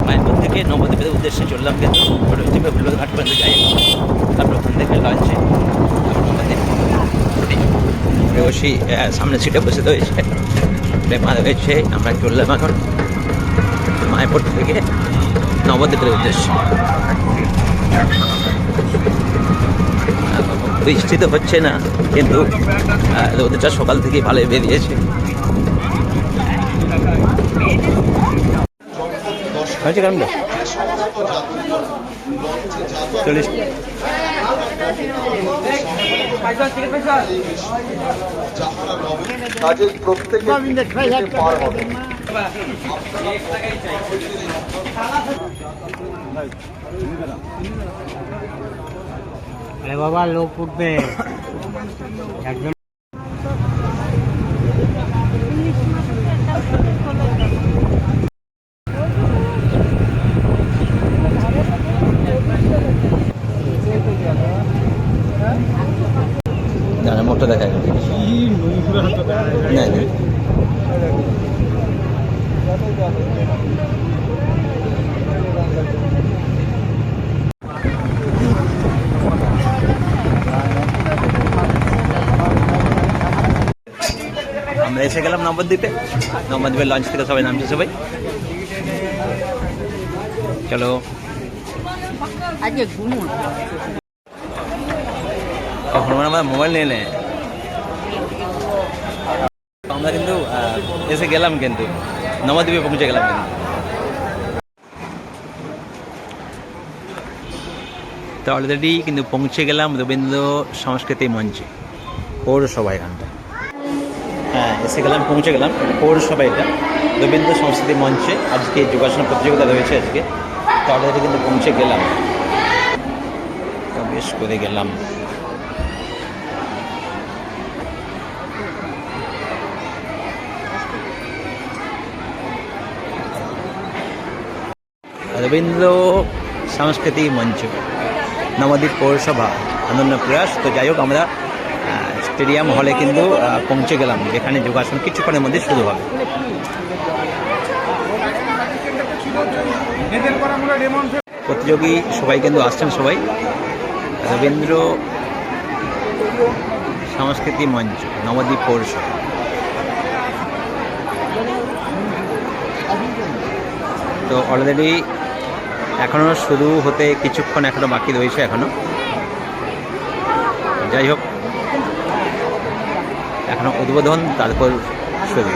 মায়াপুর থেকে নবদ্বীপের উদ্দেশ্যে চললাম কিন্তু পরবর্তীতে হলুদ ঘাট পর্যন্ত যাই তারপর ওখান থেকে লঞ্চে নবদ্বীপ আহ, সামনে সিটে বসে রয়েছে। প্রেমা রয়েছে আমরা চললাম এখন মায়াপুর থেকে নবদ্বীপের উদ্দেশ্যে। বৃষ্টি তো হচ্ছে না কিন্তু রোদটা সকাল থেকেই ভালোই বেরিয়েছে। হয়েছে কেমন চল্লিশ। কাজেই প্রত্যেকে পার হবে। আরে বাবা লোক উঠবে। একজন দাঁড়া মোটর দেখা গেল। না না। আমরা এসে গেলাম নবদ্বীপে। নবদ্বীপের লঞ্চ থেকে সবাই নামছে সবাই। চলো। আজকে ঘুমুন কখনো মানে আমার মোবাইল নিয়ে নেয় আমরা কিন্তু এসে গেলাম কিন্তু। নবদ্বীপে পৌঁছে গেলাম কিন্তু। তো অলরেডি কিন্তু পৌঁছে গেলাম রবীন্দ্র সংস্কৃতি মঞ্চে। পৌরসভা এখানটা হ্যাঁ এসে গেলাম পৌঁছে গেলাম। পৌরসভা এটা। রবীন্দ্র সংস্কৃতি মঞ্চে আজকে যোগাসন প্রতিযোগিতা রয়েছে আজকে। তো অলরেডি কিন্তু পৌঁছে গেলাম। বেশ করে গেলাম। রবীন্দ্র সাংস্কৃতিক মঞ্চ, নবদ্বীপ পৌরসভা, অনন্য প্রয়াস। তো যাই হোক, আমরা স্টেডিয়াম হলে কিন্তু পৌঁছে গেলাম, যেখানে যোগাসন কিছুক্ষণের মধ্যে শুরু হবে। প্রতিযোগী সবাই কিন্তু আসছেন সবাই। রবীন্দ্র সংস্কৃতি মঞ্চ, নবদ্বীপ পৌরসভা। তো অলরেডি এখনও শুরু হতে কিছুক্ষণ এখনও বাকি রয়েছে এখনও যাই হোক এখনও উদ্বোধন তারপর শুরু।